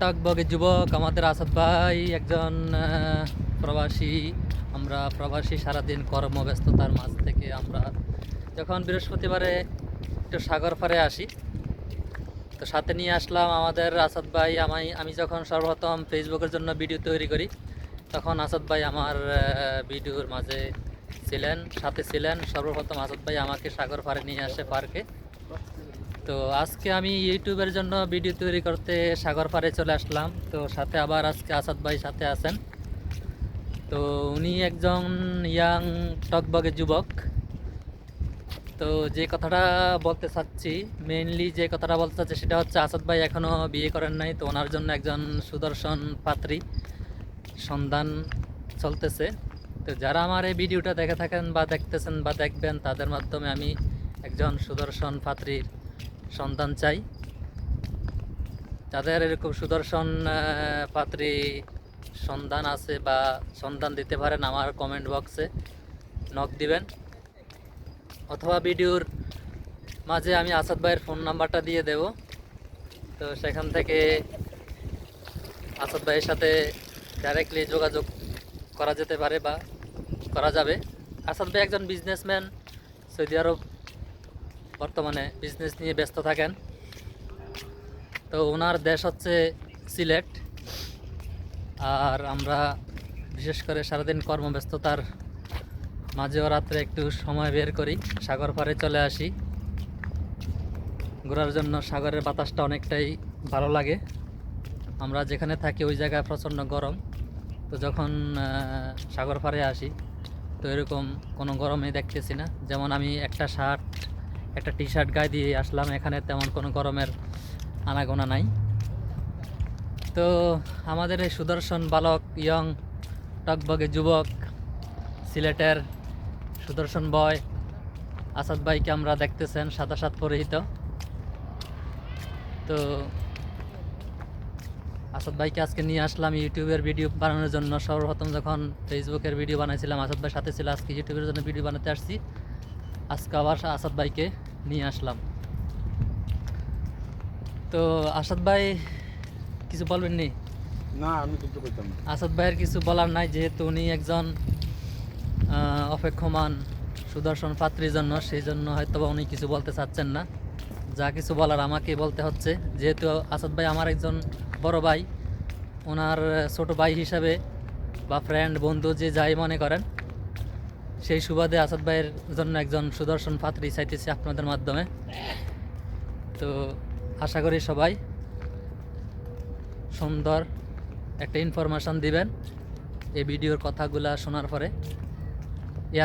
টকবগে যুবক, আমাদের আসাদ ভাই একজন প্রবাসী। আমরা প্রবাসী, সারাদিন কর্মব্যস্ততার মাঝ থেকে আমরা যখন বৃহস্পতিবারে একটু সাগর পাড়ে আসি, তো সাথে নিয়ে আসলাম আমাদের আসাদ ভাই, আমি আমি যখন সর্বপ্রথম ফেসবুকের জন্য ভিডিও তৈরি করি, তখন আসাদ ভাই আমার ভিডিওর মাঝে ছিলেন, সাথে ছিলেন। সর্বপ্রথম আসাদ ভাই আমাকে সাগর পাড়ে নিয়ে আসে পার্কে। তো আজকে আমি ইউটিউবের জন্য ভিডিও তৈরি করতে সাগর পাড়ে চলে আসলাম। তো সাথে আবার আজকে আসাদ ভাই সাথে আছেন। তো উনি একজন ইয়াং টকবগে যুবক। তো যে কথাটা বলতে চাচ্ছি মেইনলি যে কথাটা বলতে চাচ্ছি সেটা হচ্ছে আসাদ ভাই এখনও বিয়ে করেন নাই, তো ওনার জন্য একজন সুদর্শন পাত্রী সন্ধান চলতেছে। তো যারা আমার এই ভিডিওটা দেখে থাকেন বা দেখতেছেন বা দেখবেন, তাদের মাধ্যমে আমি একজন সুদর্শন পাত্রীর সন্ধান চাই। যাদের এরকম সুদর্শন পাত্রী সন্ধান আছে বা সন্ধান দিতে পারেন আমার কমেন্ট বক্সে নক দিবেন। অথবা ভিডিওর মাঝে আমি আসাদ ভাইয়ের ফোন নাম্বারটা দিয়ে দেব। তো সেখান থেকে আসাদ ভাইয়ের সাথে ডাইরেক্টলি যোগাযোগ করা যেতে পারে বা করা যাবে। আসাদ ভাই একজন বিজনেসম্যান সৌদি আরব বর্তমানে বিজনেস নিয়ে ব্যস্ত থাকেন। তো ওনার দেশ হচ্ছে সিলেট। আর আমরা বিশেষ করে সারাদিন কর্মব্যস্ততার মাঝেও রাত্রে একটু সময় বের করি, সাগর পাড়ে চলে আসি। ঘোরার জন্য সাগরের বাতাসটা অনেকটাই ভালো লাগে। আমরা যেখানে থাকি ওই জায়গায় প্রচণ্ড গরম। তো যখন সাগর পাড়ে আসি, তো এরকম কোনো গরমই দেখতেছি না। যেমন আমি একটা শার্ট একটা টি শার্ট গায়ে দিয়ে আসলাম। এখানে তেমন কোনো গরমের আনাগোনা নাই। তো আমাদের এই সুদর্শন বালক, ইয়ং, টকবগে যুবক, সিলেটের সুদর্শন বয় আসাদ ভাইকে আমরা দেখতেছেন সাদা সাত পরিহিত। তো আসাদ ভাইকে আজকে নিয়ে আসলাম ইউটিউবের ভিডিও বানানোর জন্য। সর্বপ্রথম যখন ফেসবুকের ভিডিও বানাইছিলাম, আসাদ ভাই সাথে ছিল। আজকে ইউটিউবের জন্য ভিডিও বানাতে আসছি। আজকে আবার আসাদ ভাইকে নিয়ে আসলাম। তো আসাদ ভাই কিছু বলবেন নি? না আমি কিছু করতাম না। আসাদ ভাইয়ের কিছু বলার নাই যেহেতু উনি একজন অপেক্ষমান সুদর্শন পাত্রীর জন্য সেই জন্য হয়তো বা উনি কিছু বলতে চাচ্ছেন না। যা কিছু বলার আমাকে বলতে হচ্ছে যেহেতু আসাদ ভাই আমার একজন বড় ভাই ওনার ছোট ভাই হিসাবে বা ফ্রেন্ড বন্ধু যে যাই মনে করেন সেই সুবাদে আসাদ ভাইয়ের জন্য একজন সুদর্শন পাত্রী চাইতেছি আপনাদের মাধ্যমে। তো আশা করি সবাই সুন্দর একটা ইনফরমেশন দিবেন। এই ভিডিওর কথাগুলা শোনার পরে। এ